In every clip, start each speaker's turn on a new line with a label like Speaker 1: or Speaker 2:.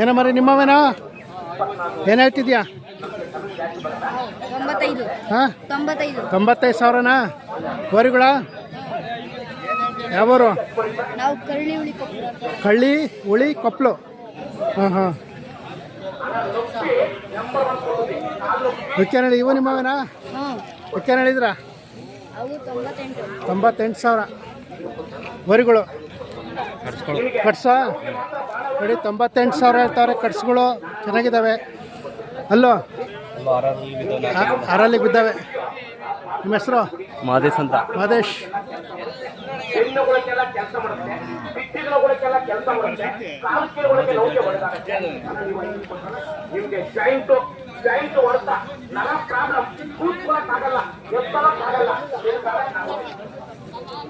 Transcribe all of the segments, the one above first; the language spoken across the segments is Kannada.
Speaker 1: ಏನೋ ಮರಿ ನಿಮ್ಮವೇನಾ? ಏನು ಹೇಳ್ತಿದ್ಯಾ?
Speaker 2: ತೊಂಬತ್ತೈದು.
Speaker 1: ಹಾಂ?
Speaker 2: ತೊಂಬತ್ತೈದು.
Speaker 1: ಸಾವಿರನಾ? ವರಿಗಳ ಯಾವೂರು?
Speaker 2: ನಾವು ಕರಳಿ ಉಳಿ ಕೊಪ್ಪಳ
Speaker 1: ಕಳ್ಳಿ ಹುಳಿ ಕೊಪ್ಪಲು ಹಾಂ ಹಾಂ. ಹೇಳಿ ಇವು ನಿಮ್ಮವೇನಾ?
Speaker 2: ಹ್ಞೂ.
Speaker 1: ಹೇಳಿದ್ರಾ
Speaker 2: ತೊಂಬತ್ತೆಂಟು.
Speaker 1: ಸಾವಿರ. ವರಿಗಳು ಕಟ್ಸ? ನೋಡಿ ತೊಂಬತ್ತೆಂಟು ಸಾವಿರ ಹೇಳ್ತಾರೆ ಕಟ್ಸ್ಗಳು ಚೆನ್ನಾಗಿದ್ದಾವೆ. ಅಲ್ಲೋ? ಅರಲ್ಲಿ ಬಿದ್ದಾವೆ. ನಿಮ್ಮ ಹೆಸರು?
Speaker 3: ಮಾದೇಶ್ ಅಂತ.
Speaker 1: ಮಾದೇಶ್.
Speaker 4: ಆಗುತ್ತೆ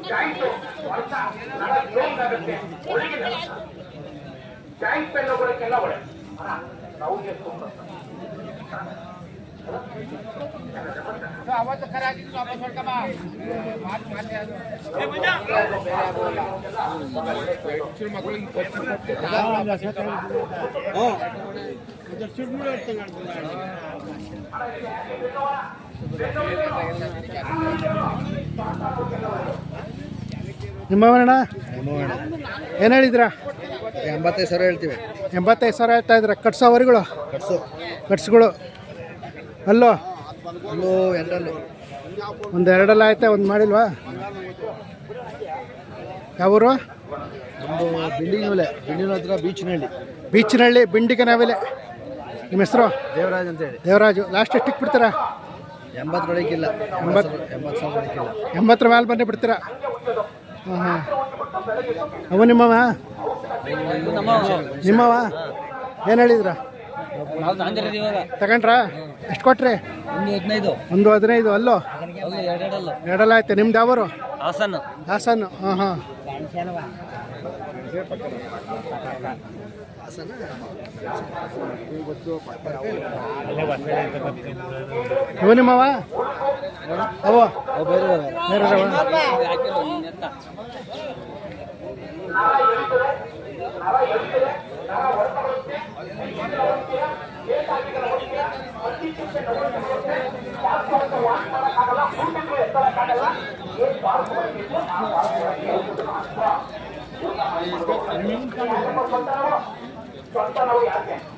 Speaker 4: ಜಾಯಿಂಟ್ ಜಾಯಿಂಟ್ ಹೊಡೆತ ಹೋಗೋಕ್ಕೆಲ್ಲ ಒಳ್ಳೆ ಕೂತ್ಕೊಳಕ್ಕಾಗಲ್ಲ ತುಂಬ ಜಾಯಿಂಟ್ ಪೆನ್ನುಗಳಕ್ಕೆಲ್ಲ ಒಳ್ಳೆ ನಾವು
Speaker 1: ನಿಮ್ಮವನಣ್ಣ ಏನು ಹೇಳಿದ್ರ?
Speaker 5: ಎಂಬತ್ತೈದು ಸಾವಿರ ಹೇಳ್ತೀವಿ.
Speaker 1: ಎಂಬತ್ತೈದು ಸಾವಿರ ಹೇಳ್ತಾ ಇದ್ರೆ ಕಟ್ಸೋ ಅವರುಗಳು?
Speaker 5: ಕಟ್ಸು.
Speaker 1: ಕಟ್ಸ್ಗಳು. ಅಲ್ಲೋ?
Speaker 5: ಒಂದು ಎರಡಲ್ಲು.
Speaker 1: ಒಂದು ಎರಡೆಲ್ಲ ಆಯ್ತಾ? ಒಂದು ಮಾಡಿಲ್ವಾ? ಯಾವೂರು?
Speaker 5: ಒಂದು ಬಿಲ್ಡಿಂಗ್ ಮೇಲೆ ಬಿಲ್ಡಿಂಗ್ ಹತ್ರ ಬೀಚ್ನಹಳ್ಳಿ.
Speaker 1: ಬೀಚ್ನಹಳ್ಳಿ ಬಿಂಡಿಗೆ ನಾವೆಲೆ. ನಿಮ್ಮ ಹೆಸರು?
Speaker 5: ದೇವರಾಜ್ ಅಂತ ಹೇಳಿ.
Speaker 1: ದೇವರಾಜು. ಲಾಸ್ಟ್ ಎಷ್ಟು ಬಿಡ್ತೀರಾ?
Speaker 5: ಎಂಬತ್ತು ಬಳಿಕಿಲ್ಲ.
Speaker 1: ಎಂಬತ್ತು.
Speaker 5: ಎಂಬತ್ತು ಸಾವಿರ ಬಳಿಕಿಲ್ಲ.
Speaker 1: ಎಂಬತ್ತರ ಮೇಲೆ ಬಂದೇ ಬಿಡ್ತೀರಾ? ಹಾಂ ಹಾಂ. ಅವು ನಿಮ್ಮವ? ನಿಮ್ಮವ? ಏನು ಹೇಳಿದ್ರ? ತಗೊಂಡ್ರಾ? ಎಷ್ಟು ಕೊಟ್ರಿ?
Speaker 3: ಒಂದು ಹದಿನೈದು.
Speaker 1: ಅಲ್ಲೋ? ಎರಡಲ್ಲ ಆಯ್ತು. ನಿಮ್ದು ಯಾವರು?
Speaker 3: ಹಾಸನ್.
Speaker 1: ಹಾಸನ್. ಹಾಂ ಹಾಂ. ಇವ ನಿಮ್ಮವ? ಅವು?
Speaker 5: ಬೇರೆ
Speaker 1: ಬೇರೆ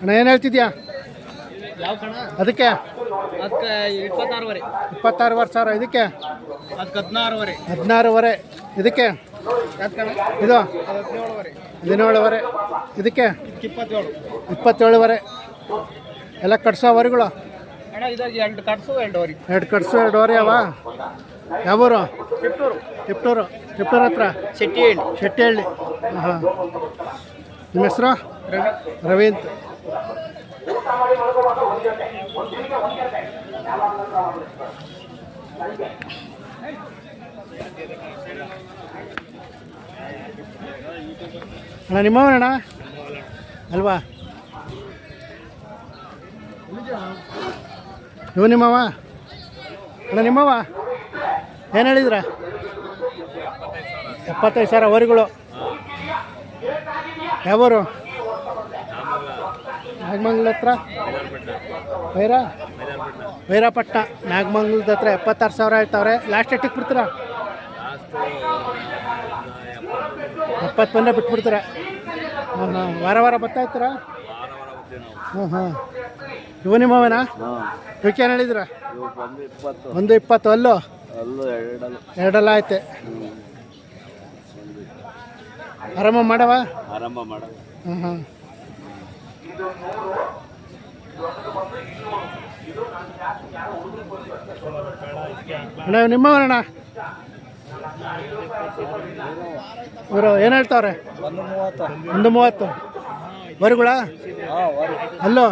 Speaker 1: ಅಣ್ಣ ಏನು ಹೇಳ್ತಿದ್ಯಾ?
Speaker 3: ಯಾವ ಕಣ?
Speaker 1: ಅದಕ್ಕೆ?
Speaker 3: ಅದಕ್ಕೆ ಇಪ್ಪತ್ತಾರೂವರೆ.
Speaker 1: ಇಪ್ಪತ್ತಾರೂವರೆ ಸಾವಿರ ಇದಕ್ಕೆ?
Speaker 3: ಅದಕ್ಕೆ ಹದಿನಾರುವರೆ.
Speaker 1: ಹದಿನಾರೂವರೆ ಇದಕ್ಕೆ? ಇದು? ಹದಿನೇಳುವರೆ. ಇದಕ್ಕೆ?
Speaker 3: ಇಪ್ಪತ್ತೇಳು
Speaker 1: ಇಪ್ಪತ್ತೇಳುವರೆ. ಎಲ್ಲ ಕಟ್ಸೋವರೆಗಳು
Speaker 3: ಎಂಟು ಕಟ್ಸು ಎರಡುವರೆ
Speaker 1: ಎರಡು ಕಟ್ಸು ಎರಡುವರೆ ಅವ? ಯಾವೂರು?
Speaker 3: ತಿಪ್ಟೂರು
Speaker 1: ತಿಪ್ಟೂರು ತಿಪ್ಟೂರು ಹತ್ರ?
Speaker 3: ಶೆಟ್ಟಿಹಳ್ಳಿ.
Speaker 1: ಶೆಟ್ಟಿಹಳ್ಳಿ. ಹಾಂ ನಿಮ್ಮ ಹೆಸರು?
Speaker 3: ರವಿ.
Speaker 1: ರವಿ ಅಂತ ಅಣ್ಣ ನಿಮ್ಮವನಣ್ಣ ಅಲ್ವಾ? ಇವು ನಿಮ್ಮವ ಅಣ್ಣ ನಿಮ್ಮವ ಏನು ಹೇಳಿದ್ರ? ಎಪ್ಪತ್ತೈದು ಸಾವಿರ ವರಿಗಳು. ಯಾವರು? ನಾಗಮಂಗ್ಳ ಹತ್ರ? ವೈರ? ವೈರಾಪಟ್ಟಣ. ನಾಗಮಂಗ್ಲದ ಹತ್ರ ಎಪ್ಪತ್ತಾರು ಸಾವಿರ ಹೇಳ್ತಾವ್ರೆ. ಲಾಸ್ಟ್ ಎಟ್ಟಿಗೆ ಬಿಡ್ತೀರಾ ಎಪ್ಪತ್ತು ಬಂದ ಬಿಟ್ಬಿಡ್ತಾರೆ. ಹಾಂ ಹಾಂ ವಾರ ವಾರ ಬರ್ತಾ ಇರ್ತಾರ? ಹಾಂ ಹಾಂ ಇವು ನಿಮ್ಮವೇನಾ ಇವಕ್ಕೆ ಏನು ಹೇಳಿದ್ರ ಒಂದು ಇಪ್ಪತ್ತು. ಅಲ್ಲೋ?
Speaker 3: ಅಲ್ಲೂ ಎರಡಲ್ಲ.
Speaker 1: ಐತೆ ಆರಾಮ ಮಾಡವ?
Speaker 3: ಆರಂಭ ಮಾಡ.
Speaker 1: ಹಾಂ ಹಾಂ ಅಣ್ಣ ನಿಮ್ಮವರಣ್ಣ ಇವರು ಏನು ಹೇಳ್ತಾವ್ರೆ?
Speaker 5: ಒಂದು ಮೂವತ್ತು.
Speaker 1: ವರಿಗಳ
Speaker 5: ಹಾಂ
Speaker 1: ಅಲ್ಲೋ?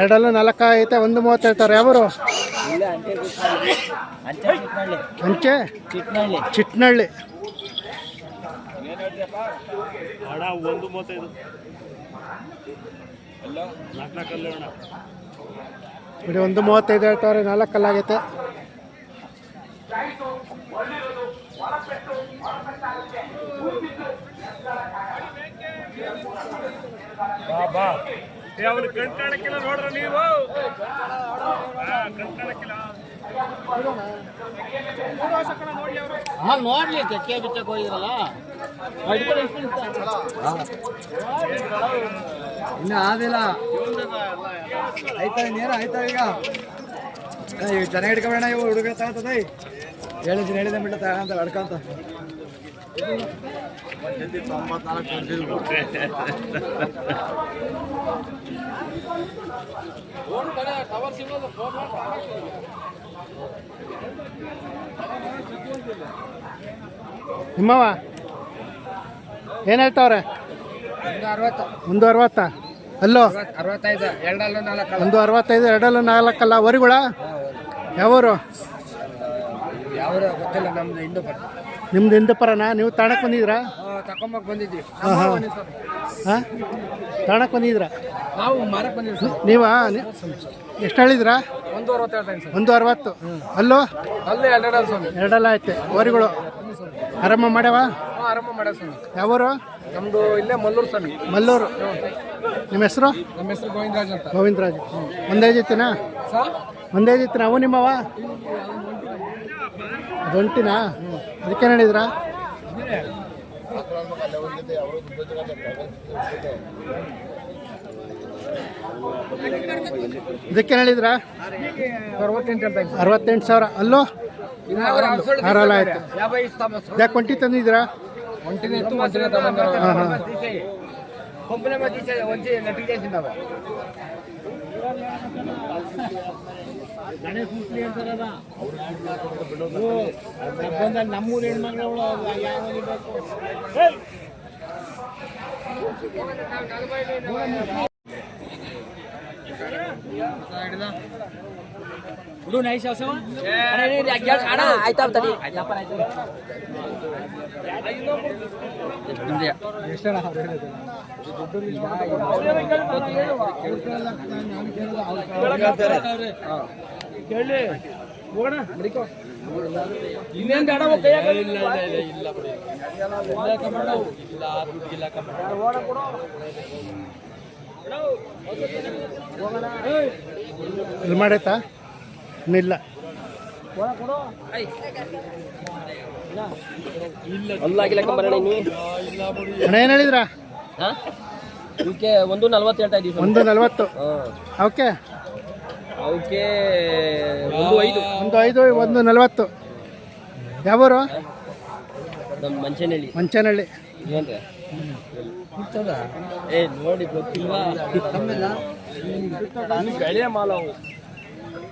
Speaker 5: ಎರಡಲ್ಲೂ
Speaker 1: ನಾಲ್ಕು ಐತೆ ಒಂದು ಮೂವತ್ತು ಹೇಳ್ತಾರೆ ಯಾವರು?
Speaker 5: ಇಲ್ಲೇ ಅಂಟೆ ಚಿಟ್ನಳ್ಳಿ ಅಂಚೆ ಚಿಟ್ನಳ್ಳಿ.
Speaker 3: ಅಣ್ಣ ಒಂದು ಮೂವತ್ತೈದು.
Speaker 1: ಹೇಳ್ತಾವ್ರೆ ನಾಲ್ಕು ಕಲ್ಲಾಗೈತೆ
Speaker 3: ಕಣ್ಕಾಣಕ್ಕಿಲ್ಲ ಕಣ್ ಕಾಣಕ್ಕಿಲ್ಲ ನೋಡ್ರ ನೀವು? ಹಾ, ಕಣ್ ಕಾಣಕ್ಕಿಲ್ಲ
Speaker 5: ನೋಡ್ಲಿ ಕೆಕ್ಕೆ ಬಿಚ್ಚಕ್ಕೆ ಹೋಗಿದ್ರಲ್ಲ? ಇನ್ನು ಆದಿಲ್ಲ. ಆಯ್ತಾ ಇನ್ನೇನು ಆಯ್ತಾ ಈಗ? ಈಗ ಚೆನ್ನಾಗಿ ಹಿಡ್ಕೊಬೇಡ ಇವು ಹುಡುಗ ತಗೋತದ ಹೇಳಿದ್ರೆ ಹೇಳಿದ ಬಿಟ್ಟ ತಗೊಂತ ಹಿಡ್ಕೊಂತ
Speaker 1: ನಿಮ್ಮವ ಏನು ಹೇಳ್ತಾವ್ರೆ?
Speaker 5: ಒಂದು ಅರವತ್ತು?
Speaker 1: ಅಲ್ಲೋ?
Speaker 5: ಅರವತ್ತೈದು
Speaker 1: ಒಂದು ಅರವತ್ತೈದು, ಎರಡಲ್ಲ ನಾಲ್ಕಲ್ಲ. ವರಿಗಳ? ಯಾವೂರು?
Speaker 5: ಯಾವ ಗೊತ್ತಿಲ್ಲ, ನಮ್ದು ಇನ್ನೂ ಬರ್ತದೆ
Speaker 1: ನಿಮ್ದು ಹಿಂದೆ ಪರನಾ? ನೀವು ತಾಣಕ್ಕೆ ಬಂದಿದ್ರಾ
Speaker 5: ತಕೊಂಬಕ್ ಬಂದಿದ್ವಿ.
Speaker 1: ಹಾಂ ಹಾಂ. ಹಾಂ? ತಾಣಕ್ಕೆ ಬಂದಿದ್ರಾ
Speaker 5: ನಾವು ಮಾರಕ್ಕೆ ಬಂದಿದ್ದೀವಿ ಸರ್.
Speaker 1: ನೀವಾ? ಎಷ್ಟು ಹೇಳಿದ್ರಾ
Speaker 5: ಒಂದು ಅರವತ್ತು ಸರ್.
Speaker 1: ಒಂದು ಅರವತ್ತು. ಅಲ್ಲೋ?
Speaker 5: ಅಲ್ಲೇ ಎರಡೆರಡು ಸ್ವಾಮಿ.
Speaker 1: ಎರಡಲ್ಲ ಐತೆ ಓರಿಗಳು ಆರಾಮ ಮಾಡ್ಯಾವ?
Speaker 5: ಹಾಂ ಆರಂಭ ಮಾಡ್ಯಾರ ಸ್ವಾಮಿ.
Speaker 1: ಯಾವೂರು?
Speaker 5: ನಮ್ಮದು ಇಲ್ಲೇ ಮಲ್ಲೂರು ಸ್ವಾಮಿ.
Speaker 1: ಮಲ್ಲೂರು. ನಿಮ್ಮ ಹೆಸರು?
Speaker 5: ನಮ್ಮ ಹೆಸರು ಗೋವಿಂದರಾಜ್ ಅಂತ.
Speaker 1: ಗೋವಿಂದರಾಜ್. ಒಂದೇ ಜೊತೆನಾ?
Speaker 5: ಸರ್?
Speaker 1: ಒಂದೇ ಜೊತೆ ಅವು ನಿಮ್ಮವ? ಅದೊಂಟಿನಾ ಅದಕ್ಕೆ ಹೇಳಿದ್ರಾ? ಇದಕ್ಕೆ ಹೇಳಿದ್ರಾ?
Speaker 5: ಅರವತ್ತೆಂಟು
Speaker 1: ಸಾವಿರ. ಅಲ್ಲೋ? ಹರಲ್ಲ ಆಯ್ತು. ಯಾಕೆ ಒಂಟಿ ತಂದಿದ್ದೀರಾ?
Speaker 5: ಒಂಟಿನೇ ಇತ್ತು ಒಂಟಿನೇ ತಗೊಂಡ್ರು
Speaker 1: ಹಾಂ ಹಾಂ
Speaker 5: ಕೊಂಪನೆ ಮಧ್ಯೆ ಒಂಟಿ ನಟಿಗೆ ತಿನ್ನವ ನಮ್ಮೂರು ಹೆಣ್ಮಗಳು ಇನ್ನೇನ್ ಬೇಡ
Speaker 1: ಇಲ್ಲಿ. ಮಾಡೈತಾ ಇನ್ನಿಲ್ಲ ಅಣ್ಣ ಏನು ಹೇಳಿದ್ರಾ?
Speaker 6: ಇವಕ್ಕೆ ಒಂದು ನಲ್ವತ್ತು ಹೇಳ್ತಾ ಇದೀವಿ
Speaker 1: ಒಂದು ನಲ್ವತ್ತು. ಓಕೆ.
Speaker 6: ಅವಕ್ಕೆ ಒಂದು ಐದು.
Speaker 1: ಒಂದು ಐದು ಒಂದು ನಲ್ವತ್ತು. ಯಾವೂರು?
Speaker 6: ನಮ್ಮ ಮಂಚನಹಳ್ಳಿ
Speaker 1: ಮಂಚನಹಳ್ಳಿ
Speaker 6: ಏನ್ರಿ? ಏ ನೋಡಿ ಗೊತ್ತಿಲ್ವಾ? ಬೆಳೆ ಮಾಲವು.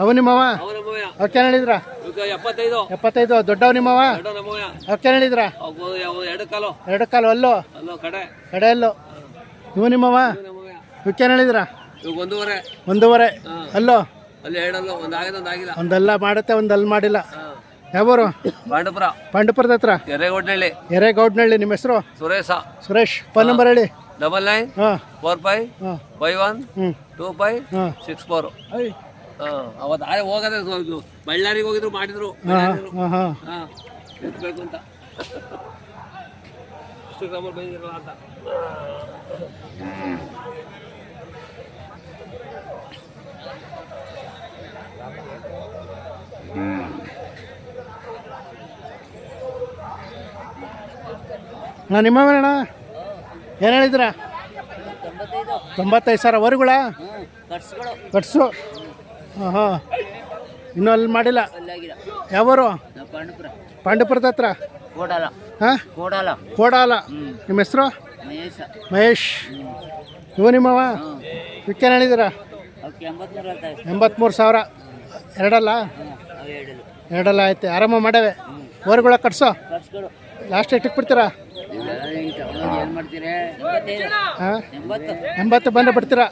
Speaker 1: ಅವು ನಿಮ್ಮವ? ಅವಕ್ಕೆ ಹೇಳಿದ್ರ?
Speaker 6: ಎಪ್ಪತ್ತೈದು.
Speaker 1: ಎಪ್ಪತ್ತೈದು ದೊಡ್ಡವು ನಿಮ್ಮವ? ಅವಕ್ಕೆ ಹೇಳಿದ್ರ?
Speaker 6: ಎರಡು ಕಾಲು.
Speaker 1: ಎರಡು ಕಾಲು ಅಲ್ಲೋ?
Speaker 6: ಅಲ್ಲೋ ಕಡೆ.
Speaker 1: ಕಡೆ ಅಲ್ಲೋ? ಇವು ನಿಮ್ಮವ? ಇವಕ್ಕೆ ಹೇಳಿದ್ರ?
Speaker 6: ಒಂದೂವರೆ.
Speaker 1: ಒಂದೂವರೆ. ಅಲ್ಲೋ?
Speaker 6: ಅಲ್ಲಿ ಎರಡಲ್ಲ ಒಂದು ಆಗಿದೆ ಆಗಿಲ್ಲ.
Speaker 1: ಒಂದಲ್ಲ ಮಾಡುತ್ತೆ ಒಂದಲ್ಲಿ ಮಾಡಿಲ್ಲ. ಯಾವರು?
Speaker 6: ಪಾಂಡಪುರ.
Speaker 1: ಪಾಂಡಪುರದ ಹತ್ರ?
Speaker 6: ಎರೆಗೋಡ್ನಳ್ಳಿ.
Speaker 1: ಎರೇಗೌಡ್ನಹಳ್ಳಿ ನಿಮ್ಮ ಹೆಸರು?
Speaker 6: ಸುರೇಶ.
Speaker 1: ಸುರೇಶ್. ಫೋನ್ ನಂಬರ್ ಹೇಳಿ.
Speaker 6: Double nine four five five one two five six four. ಅವತ್ತು ಆಳೆ ಹೋಗದೆ ಇದು ಬಳ್ಳಾರಿಗೆ ಹೋಗಿದ್ರು ಮಾಡಿದ್ರು ಎತ್ಬೇಕು ಅಂತ. ಇಷ್ಟು ಗ್ರಾಮಲ್ಲಿ ಬಂದಿರಲ್ಲ ಅಂತ.
Speaker 1: ಅಣ್ಣ ಏನು ಹೇಳಿದ್ರ ತೊಂಬತ್ತೈದು ಸಾವಿರ ವರುಗಳ? ಕಟ್ಸು ಹಾಂ ಹಾಂ ಇನ್ನೂ ಅಲ್ಲಿ ಮಾಡಿಲ್ಲ. ಯಾವರು? ಪಾಂಡಪುರದ ಹತ್ರ?
Speaker 6: ಕೋಡಾಲ.
Speaker 1: ಹಾಂ?
Speaker 6: ಕೋಡಾಲ.
Speaker 1: ನಿಮ್ಮ ಹೆಸರು?
Speaker 6: ಮಹೇಶ.
Speaker 1: ಇವು ನಿಮ್ಮವ? ವಿಕೆನ್ ಹೇಳಿದಿರ
Speaker 6: ಅವಕ್ಕೆ ಎಂಬತ್ಮೂರು
Speaker 1: ಸಾವಿರ. ಎರಡಲ್ಲ? ಎರಡಲ್ಲ. ಆಯ್ತು. ಆರಾಮ ಮಾಡವೆ ಓರ್ಗಳ ಕಟ್ಸೋ. ಲಾಸ್ಟ್ ಇಟ್ಟಿಗೆ ಬಿಡ್ತೀರಾ? ಹಾಂ?
Speaker 6: ಎಂಬತ್ತು.
Speaker 1: ಎಂಬತ್ತು ಬಂದರೆ ಬಿಡ್ತೀರಾ?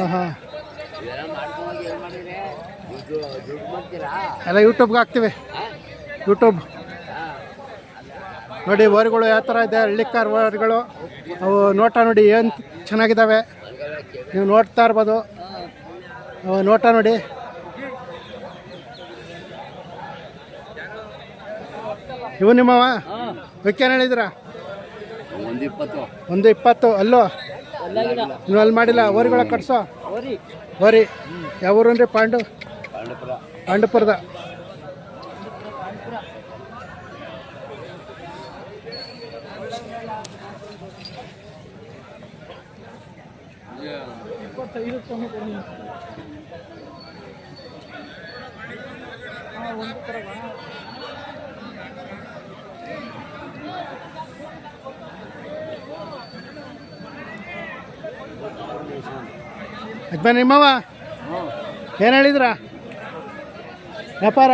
Speaker 1: ಹಾಂ ಹಾಂ ಎಲ್ಲ ಯೂಟ್ಯೂಬ್ಗೆ ಹಾಕ್ತೀವಿ. ಯೂಟ್ಯೂಬ್. ನೋಡಿ ಓರ್ಗಳು ಯಾವ ಥರ ಇದೆ ಹಳ್ಳಿ ಕಾರ್ ಓರ್ಗಳು ಅವು ನೋಟ ನೋಡಿ ಏನು ಚೆನ್ನಾಗಿದ್ದಾವೆ ನೀವು ನೋಡ್ತಾ ಇರ್ಬೋದು. ಅವು ನೋಟ ನೋಡಿ. ಇವು ನಿಮ್ಮವ ಏನು ಹೇಳಿದ್ರ
Speaker 6: ಒಂದು ಇಪ್ಪತ್ತು.
Speaker 1: ಅಲ್ಲೋ? ನೀವು ಅಲ್ಲಿ ಮಾಡಿಲ್ಲ. ಓರಿಗಳ ಕಟ್ಸೋ? ಓರಿ ಯಾವ ಊರು ಅಂದ್ರೆ ಪಾಂಡು? ಪಾಂಡುಪುರದ ಯಜಮಾನ ನಿಮ್ಮವ ಏನು ಹೇಳಿದ್ರ? ವ್ಯಾಪಾರ?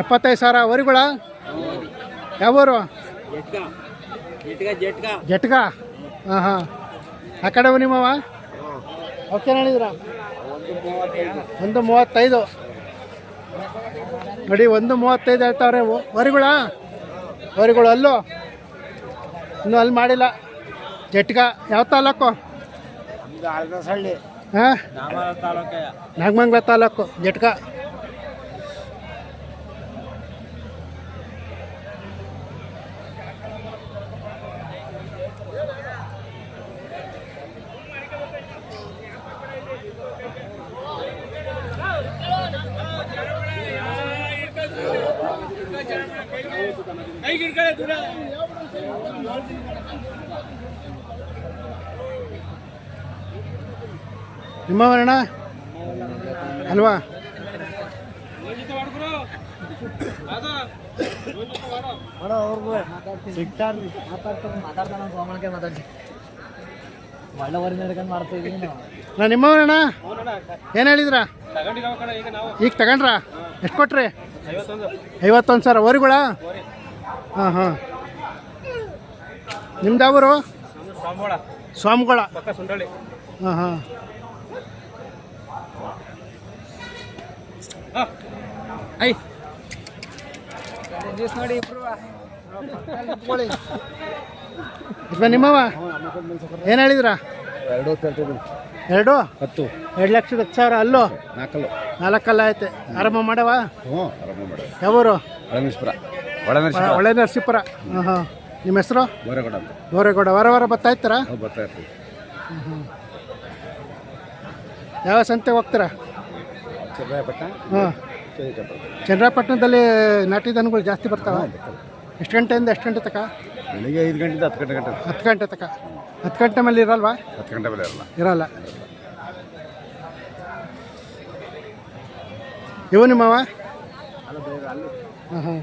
Speaker 6: ಎಪ್ಪತ್ತೈದು
Speaker 1: ಸಾವಿರ. ವರಿಗಳ ಯಾವೂರು
Speaker 6: ಜಟ್ಕ ಜಟ್ಕ ಜಟ್ಕ
Speaker 1: ಜಟ್ಗ. ಹಾಂ ಹಾಂ. ಆ ಕಡೆ ನಿಮ್ಮವ ಓಕೆ ಹೇಳಿದ್ರ? ಒಂದು ಮೂವತ್ತೈದು. ನೋಡಿ ಒಂದು ಮೂವತ್ತೈದು ಹೇಳ್ತಾವ್ರೆ. ವರಿಗಳ ವರಿಗಳು ಅಲ್ಲೂ? ಇನ್ನೂ ಅಲ್ಲಿ ಮಾಡಿಲ್ಲ. ಜಟ್ಗ. ಯಾವ ತಾಲೂಕು? ಹಾಂ? ನಾಗಮಂಗ್ಲ ತಾಲೂಕು. ಜಟ್ಕ ನಿಮ್ಮವರಣ್ಣ? ಅಲ್ವಾ?
Speaker 5: ಒಳ್ಳೆ ವರಿ ನಡ್ಕೊಂಡು ಮಾಡ್ತಾ ಇದೀನಿ ನಾವು.
Speaker 1: ನಾ ನಿಮ್ಮವರಣ್ಣ? ಏನು ಹೇಳಿದ್ರ? ಈಗ ತಗೊಂಡ್ರ? ಎಷ್ಟು ಕೊಟ್ರಿ? ಐವತ್ತೊಂದು ಸಾವಿರ. ವರಿಗಳ ಹಾಂ ಹಾಂ. ನಿಮ್ದು ಯಾವೂರು ಸ್ವಾಮಿಗಳ. ಹಾಂ ಹಾಂ.
Speaker 5: ನೋಡಿ ಇಬ್ರು
Speaker 1: ಯಜಮಾನ್ ನಿಮ್ಮವ? ಏನು ಹೇಳಿದ್ರ?
Speaker 5: ಎರಡು
Speaker 1: ಎರಡು?
Speaker 5: ಹತ್ತು.
Speaker 1: ಎರಡು ಲಕ್ಷದ ಹತ್ತು ಸಾವಿರ. ಅಲ್ಲೋ?
Speaker 5: ನಾಲ್ಕಲ್ಲ?
Speaker 1: ನಾಲ್ಕಲ್ಲ ಐತೆ ಆರಂಭ ಮಾಡವ?
Speaker 5: ಹ್ಞೂ ಮಾಡಿ
Speaker 1: ಯಾವೂರು?
Speaker 5: ಒಳಮೇಶ್ವರ
Speaker 1: ಒಳ್ಳೆ ನರಸೀಪುರ ಹಾಂ ಹಾಂ ನಿಮ್ಮ ಹೆಸರು?
Speaker 5: ಬೋರೆಗೌಡ ಅಂತ.
Speaker 1: ಗೋರೇಗೌಡ. ವಾರ ವಾರ ಬರ್ತಾ ಇರ್ತಾರಾ?
Speaker 5: ನಾವು ಬರ್ತಾ ಇರ್ತೀವಿ.
Speaker 1: ಯಾವ ಸಂತೆಗೆ ಹೋಗ್ತೀರಾ?
Speaker 5: ಚಂದ್ರಾಯಪಟ್ಟಣ
Speaker 1: ಹಾಂ ಚಂದ್ರಪಟ್ಟಣದಲ್ಲಿ ನಾಟಿ ದನಗಳು ಜಾಸ್ತಿ ಬರ್ತಾವ? ಎಷ್ಟು ಗಂಟೆಯಿಂದ ಎಷ್ಟು ಗಂಟೆ ತಕ
Speaker 5: ಬೆಳಿಗ್ಗೆ ಐದು ಗಂಟೆಯಿಂದ ಹತ್ತು ಗಂಟೆ ಗಂಟೆ
Speaker 1: ಹತ್ತು ಗಂಟೆ ತಕ ಹತ್ತು ಗಂಟೆ ಮೇಲೆ ಇರಲ್ವಾ?
Speaker 5: ಹತ್ತು ಗಂಟೆ ಮೇಲೆ ಇರಲ್ಲ.
Speaker 1: ಇರಲ್ಲ. ಇವು ನಿಮ್ಮವ ಹಾಂ ಹಾಂ